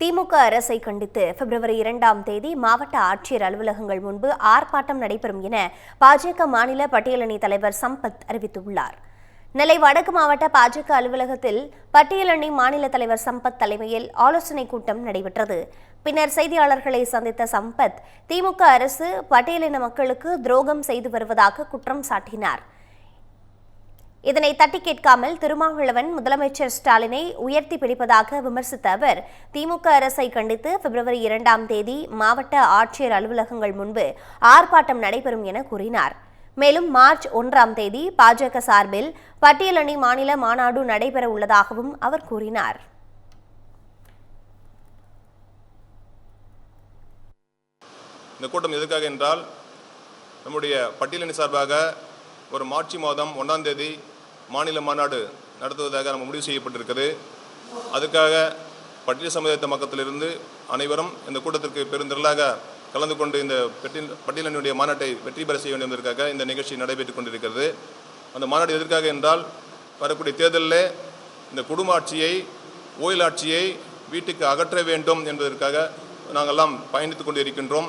திமுக அரசை கண்டித்து பிப்ரவரி இரண்டாம் தேதி மாவட்ட ஆட்சியர் அலுவலகங்கள் முன்பு ஆர்ப்பாட்டம் நடைபெறும் என பாஜக மாநில பட்டியலணி தலைவர் சம்பத் அறிவித்துள்ளார். நெல்லை வடக்கு மாவட்ட பாஜக அலுவலகத்தில் பட்டியலணி மாநில தலைவர் சம்பத் தலைமையில் ஆலோசனைக் கூட்டம் நடைபெற்றது. பின்னர் செய்தியாளர்களை சந்தித்த சம்பத் திமுக அரசு பட்டியலின மக்களுக்கு துரோகம் செய்து வருவதாக குற்றம் சாட்டினார். இதனை தட்டி கேட்காமல் திருமாவளவன் முதலமைச்சர் ஸ்டாலினை உயர்த்தி பிடிப்பதாக விமர்சித்த அவர் திமுக அரசை கண்டித்து பிப்ரவரி இரண்டாம் தேதி மாவட்ட ஆட்சியர் அலுவலகங்கள் முன்பு ஆர்ப்பாட்டம் நடைபெறும் என கூறினார். மேலும் மார்ச் ஒன்றாம் தேதி பாஜக சார்பில் பட்டியலணி மாநில மாநாடு நடைபெற உள்ளதாகவும் அவர் கூறினார். இந்த கூட்டம் எதுக்காக என்றால் நம்முடைய பட்டியலணி சார்பாக ஒரு மார்ச் மாதம் ஒன்றாம் தேதி மாநில மாநாடு நடத்துவதாக நம்ம முடிவு செய்யப்பட்டிருக்கிறது. அதுக்காக பட்டியல் சமுதாயத்த மக்கத்திலிருந்து அனைவரும் இந்த கூட்டத்திற்கு பெருந்திரளாக கலந்து கொண்டு இந்த பட்டியல் பட்டியலினுடைய மாநாட்டை வெற்றி பெற செய்ய வேண்டும் என்பதற்காக இந்த நிகழ்ச்சி நடைபெற்றுக் கொண்டிருக்கிறது. அந்த மாநாடு எதற்காக என்றால் வரக்கூடிய தேர்தலில் இந்த குடும்ப ஆட்சியை ஓயில் ஆட்சியை வீட்டுக்கு அகற்ற வேண்டும் என்பதற்காக நாங்கள்லாம் பயணித்துக்கொண்டே இருக்கின்றோம்